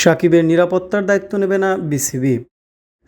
সাকিবের নিরাপত্তার দায়িত্ব নেবে না বিসিবি।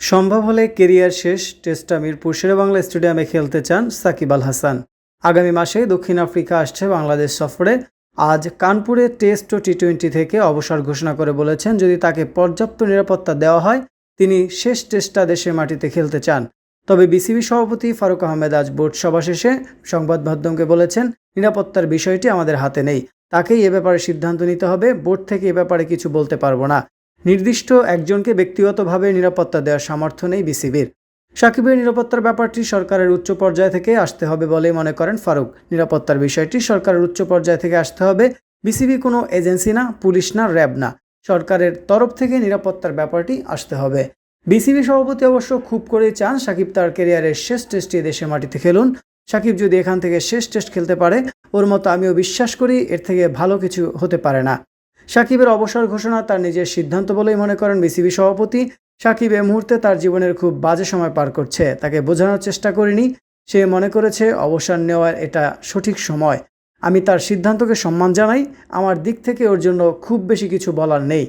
সম্ভব হলে কেরিয়ার শেষ টেস্টটা মিরপুর শেরেবাংলা স্টেডিয়ামে খেলতে চান সাকিব আল হাসান। আগামী মাসে দক্ষিণ আফ্রিকা আসছে বাংলাদেশ সফরে। আজ কানপুরে টেস্ট ও টি টোয়েন্টি থেকে অবসর ঘোষণা করে বলেছেন, যদি তাকে পর্যাপ্ত নিরাপত্তা দেওয়া হয়, তিনি শেষ টেস্টটা দেশের মাটিতে খেলতে চান। তবে বিসিবি সভাপতি ফারুক আহমেদ আজ বোর্ড সভা শেষে সংবাদ মাধ্যমকে বলেছেন, নিরাপত্তার বিষয়টি আমাদের হাতে নেই। তাকেই এ ব্যাপারে সিদ্ধান্ত নিতে হবে। বোর্ড থেকে এ ব্যাপারে কিছু বলতে পারব না। নির্দিষ্ট একজনকে ব্যক্তিগতভাবে নিরাপত্তা দেওয়ার সামর্থ্য নেই বিসিবির। সাকিবের নিরাপত্তার ব্যাপারটি সরকারের উচ্চ পর্যায় থেকে আসতে হবে বলে মনে করেন ফারুক। নিরাপত্তার বিষয়টি সরকারের উচ্চ পর্যায় থেকে আসতে হবে। বিসিবি কোনো এজেন্সি না, পুলিশ না, র্যাব না। সরকারের তরফ থেকে নিরাপত্তার ব্যাপারটি আসতে হবে। বিসিবি সভাপতি অবশ্য খুব করেই চান সাকিব তার ক্যারিয়ারের শেষ টেস্টে দেশের মাটিতে খেলুন। সাকিব যদি এখান থেকে শেষ টেস্ট খেলতে পারে, ওর মতো আমিও বিশ্বাস করি এর থেকে ভালো কিছু হতে পারে না। সাকিবের অবসর ঘোষণা তার নিজের সিদ্ধান্ত বলেই মনে করেন বিসিবি সভাপতি। সাকিব এ মুহূর্তে তার জীবনের খুব বাজে সময় পার করছে, তাকে বোঝানোর চেষ্টা করিনি। সে মনে করেছে অবসর নেওয়ার এটা সঠিক সময়। আমি তার সিদ্ধান্তকে সম্মান জানাই, আমার দিক থেকে ওর জন্য খুব বেশি কিছু বলার নেই।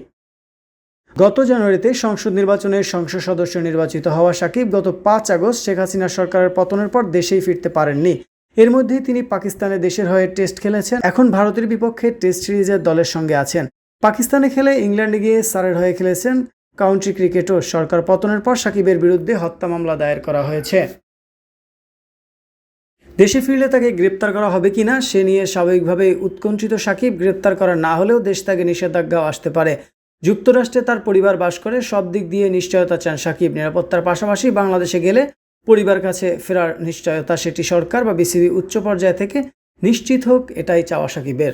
গত জানুয়ারিতে সংসদ নির্বাচনে সংসদ সদস্য নির্বাচিত হওয়া সাকিব গত পাঁচ আগস্ট শেখ হাসিনা সরকারের পতনের পর দেশেই ফিরতে পারেননি। এর মধ্যেই তিনি পাকিস্তানে দেশের হয়ে টেস্ট খেলেছেন। এখন ভারতের বিপক্ষে টেস্ট সিরিজের দলের সঙ্গে আছেন। পাকিস্তানে খেলে ইংল্যান্ডে গিয়ে সারের হয়ে খেলেছেন কাউন্টি ক্রিকেটও। সরকার পতনের পর সাকিবের বিরুদ্ধে হত্যা মামলা দায়ের করা হয়েছে। দেশে ফিরলে তাকে গ্রেপ্তার করা হবে কিনা, সে নিয়ে স্বাভাবিকভাবে উৎকণ্ঠিত সাকিব। গ্রেপ্তার করা না হলেও দেশ তাকে নিষেধাজ্ঞাও আসতে পারে। যুক্তরাষ্ট্রে তার পরিবার বাস করে, সব দিক দিয়ে নিশ্চয়তা চান সাকিব। নিরাপত্তার পাশাপাশি বাংলাদেশে গেলে পরিবার কাছে ফেরার নিশ্চয়তা সেটি সরকার বা বিসিবি উচ্চ পর্যায় থেকে নিশ্চিত হোক, এটাই চাওয়া সাকিবের।